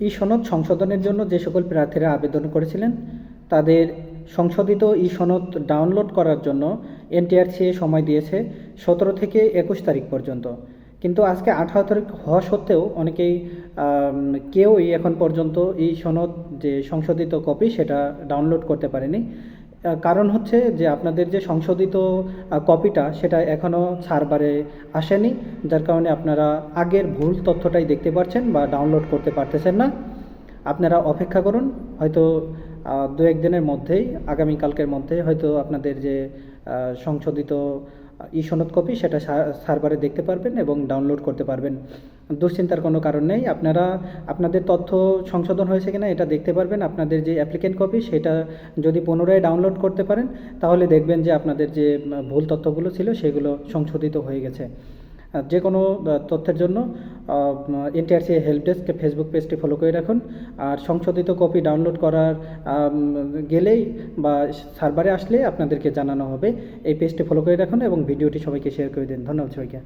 ই সনদ সংশোধনের জন্য যে সকল প্রার্থীরা আবেদন করেছিলেন, তাদের সংশোধিত ই সনদ ডাউনলোড করার জন্য এনটিআরসি সময় দিয়েছে সতেরো থেকে একুশ তারিখ পর্যন্ত। কিন্তু আজকে আঠারো তারিখ হওয়া সত্ত্বেও অনেকেই কেউই এখন পর্যন্ত এই সনদ যে সংশোধিত কপি সেটা ডাউনলোড করতে পারেনি। কারণ হচ্ছে যে আপনাদের যে সংশোধিত কপিটা সেটা এখনও সার্ভারে আসেনি, যার কারণে আপনারা আগের ভুল তথ্যটাই দেখতে পাচ্ছেন বা ডাউনলোড করতে পারতেছেন না। আপনারা অপেক্ষা করুন, হয়তো দু এক দিনের মধ্যেই, আগামীকালকের মধ্যে হয়তো আপনাদের যে সংশোধিত ই সনদ কপি সেটা সার্ভারে দেখতে পারবেন এবং ডাউনলোড করতে পারবেন। দুশ্চিন্তার কোনো কারণ নেই। আপনারা, আপনাদের তথ্য সংশোধন হয়েছে কিনা এটা দেখতে পারবেন। আপনাদের যে অ্যাপ্লিকেন্ট কপি সেটা যদি পুনরায় ডাউনলোড করতে পারেন, তাহলে দেখবেন যে আপনাদের যে ভুল তথ্যগুলো ছিল সেগুলো সংশোধিত হয়ে গেছে। যে কোনো তথ্যের জন্য এনটিআরসি হেল্প ডেস্ক ফেসবুক পেজটি ফলো করে রাখুন। আর সংশোধিত কপি ডাউনলোড করার গেলেই বা সার্ভারে আসলে আপনাদেরকে জানানো হবে। এই পেজটি ফলো করে রাখুন এবং ভিডিওটি সবাইকে শেয়ার করে দিন। ধন্যবাদ সবাইকে।